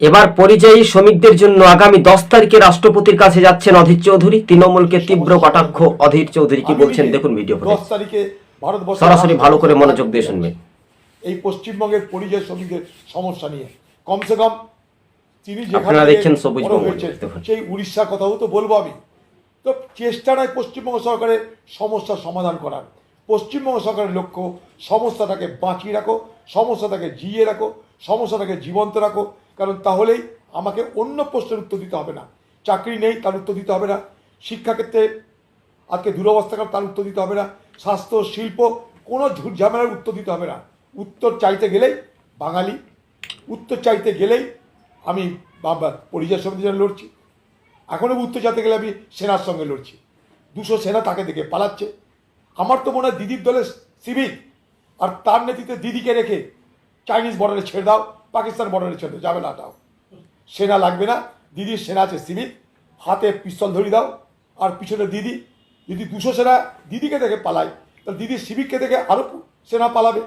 এবার পরিযায়ী শ্রমিকদের জন্য আগামী দশ তারিখে রাষ্ট্রপতির কাছে যাচ্ছেন অধীর চৌধুরী। তৃণমূলকে তীব্র কটাক্ষ অধীর চৌধুরী কি বলছেন? দেখুন ভিডিও দশ তারিখে ভারতবর্ষ সরাসরি ভালো করে মনোযোগ দিয়ে শুনবেন। এই পশ্চিমবঙ্গের পরিযায়ী শ্রমিকদের সমস্যা নিয়ে। কমসে কম তিনি যেখানে আপনারা দেখছেন সবুজ বড় হয়েছেন, দেখুন। সেই উড়িষ্যার কথাও তো বলব আমি। তো চেষ্টা নয় পশ্চিমবঙ্গ সরকারের সমস্যার সমাধান করার। পশ্চিমবঙ্গ সরকারের লক্ষ্য সমস্যাটাকে বাঁচিয়ে রাখো সমস্যাটাকে জিয়ে রাখো সমস্যাটাকে জীবন্ত রাখো কারণ তাহলেই আমাকে অন্য প্রশ্নের উত্তর দিতে হবে না। চাকরি নেই, তার উত্তর দিতে হবে না। শিক্ষাক্ষেত্রে আজকে দুরবস্থা কারণ তার উত্তর দিতে হবে না। স্বাস্থ্য, শিল্প, কোনো ঝামেলার উত্তর দিতে হবে না। উত্তর চাইতে গেলেই বাঙালি, উত্তর চাইতে গেলেই আমি বাবা পরিযায় সমিতির জন্য লড়ছি। এখনও উত্তর চাইতে গেলে আমি সেনার সঙ্গে লড়ছি। দুশো সেনা তাকে দেখে পালাচ্ছে। আমার তো মনে হয় দিদির দলের সিভিক আর তার নেতৃত্বে দিদিকে রেখে চাইনিজ বর্ডারে ছেড়ে দাও পাকিস্তান বর্ডারে ছেড়ে দাও যাবে না দাও সেনা লাগবে না দিদির সেনা আছে সিভিক হাতে পিস্তল ধরিয়ে দাও আর পিছনে দিদি যদি দুশো সেনা দিদিকে দেখে পালায় তাহলে দিদির সিভিককে দেখে আরও সেনা পালাবে।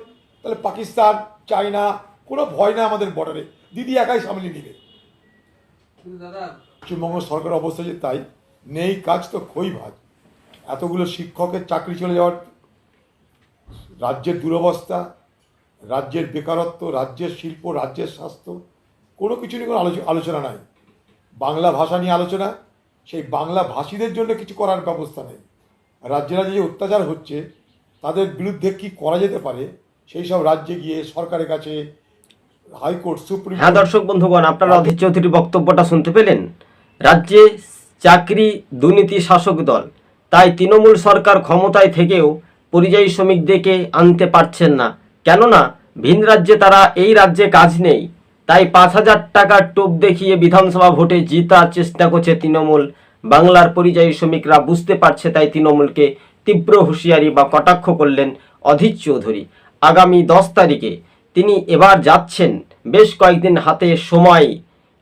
তাহলে পাকিস্তান চায়না কোনো ভয় নেই আমাদের বর্ডারে দিদি একাই সামলে নিবে। পশ্চিমবঙ্গ সরকারের অবস্থা যে তাই নেই কাজ তো খই ভাজ এতগুলো শিক্ষকের চাকরি চলে যাওয়ার রাজ্যের দুরবস্থা রাজ্যের বেকারত্ব রাজ্যের শিল্প রাজ্যের স্বাস্থ্য কোনো কিছু নিয়ে কোনো আলোচ- আলোচনা নাই। বাংলা ভাষা নিয়ে আলোচনা সেই বাংলা ভাষীদের জন্য কিছু করার ব্যবস্থা নেই। রাজ্যে রাজ্যে যে অত্যাচার হচ্ছে তাদের বিরুদ্ধে কি করা যেতে পারে সেই সব রাজ্যে গিয়ে সরকারের কাছে হাইকোর্ট সুপ্রিম হ্যাঁ দর্শক বন্ধুগণ আপনারা অধীর চৌধুরীর বক্তব্যটা শুনতে পেলেন? রাজ্যে চাকরি দুর্নীতি শাসক দল তাই তৃণমূল সরকার ক্ষমতায় থেকেও পরিযায়ী শ্রমিকদেরকে আনতে পারছেন না। কেননা ভিন রাজ্যে তারা এই রাজ্যে কাজ নেই। তাই পাঁচ হাজার টাকার টোপ দেখিয়ে বিধানসভা ভোটে জিতার চেষ্টা করছে তৃণমূল। বাংলার পরিযায়ী শ্রমিকরা বুঝতে পারছে তাই তৃণমূলকে তীব্র হুঁশিয়ারি বা কটাক্ষ করলেন অধীর চৌধুরী। আগামী দশ তারিখে তিনি এবার যাচ্ছেন। বেশ কয়েকদিন হাতে সময়।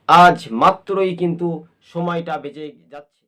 আজ মাত্রই কিন্তু সময়টা বেজে যাচ্ছে।